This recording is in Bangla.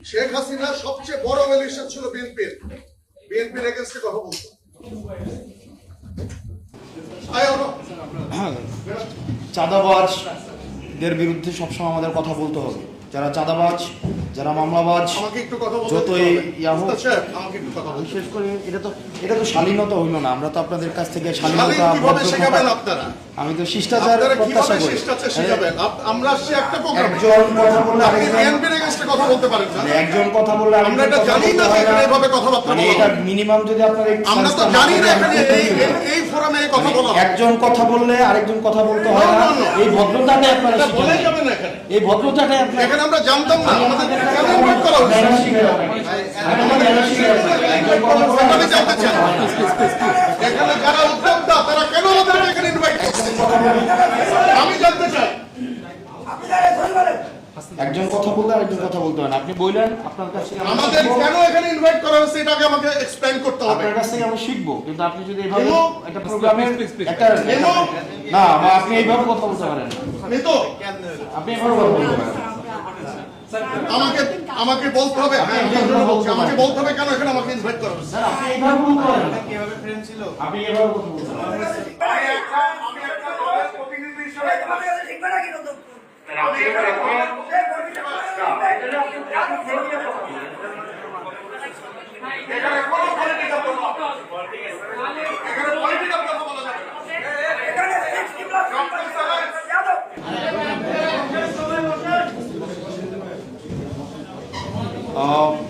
শেখ হাসিনার সবচেয়ে বড় ভ্যালুয়েশন ছিল বিএনপির বিএনপির এগেনস্টে কথা বলতো চাঁদাবাজদের বিরুদ্ধে সবসময় আমাদের কথা বলতে হবে। যারা চাঁদাবাজ যারা মামলাবাজ আমাকে একটু কথা বলতে যতই বিশেষ করে এটা তো এটা তো শালীনতা হইল না। আমরা তো আপনাদের কাছ থেকে শালীন শালীনতা আমি তো শিষ্টাচার প্রত্যাশা করি। আমরা একটা প্রোগ্রামে একজন কথা বললে কথা বলতে পারেন না একজন কথা বললে আমরা এটা জানি না এখানে। এভাবে কথাবার্তা মানে বলা এটা মিনিমাম যদি আপনার এই আমরা তো জানি না এখানে এই ফোরামে এই কথা বলা একজন কথা বললে আরেকজন কথা বলতে হয় না. এই ভদ্রতাটাই আপনারা এটা শিখে বলেই নেন। যাবে না এখানে। এই ভদ্রতাটাই আপনারা এখানে আমরা জানতাম না। আমাদের কেন এখানে যারা উদ্যোক্তা তারা কেন আমাদের এখানে ইনভাইট আমি জানতে চাই একজন কথা বললে আরেকজন কথা বলতে হয় না। আপনি বললেন আপনার কাছ আমাদের কেন এখানে ইনভাইট করা হয়েছে এটাকে আমাকে এক্সপ্লেইন করতে হবে। আপনার কাছ থেকে আমরা শিখব কিন্তু আপনি যদি এইভাবে একটা প্রোগ্রামের একটা না আপনি এইভাবে কথা বলতে পারেন না। আপনি এইভাবে কথা বলতে পারেন। আমাকে আমাকে বলতে হবে হ্যাঁ আমাকে বলতে হবে কেন এখানে আমাকে ইনভাইট করা স্যার আপনি কীভাবে ফ্রেন্ড ছিল? আমি একটা আমি একটা ঠিক না। আমি 好。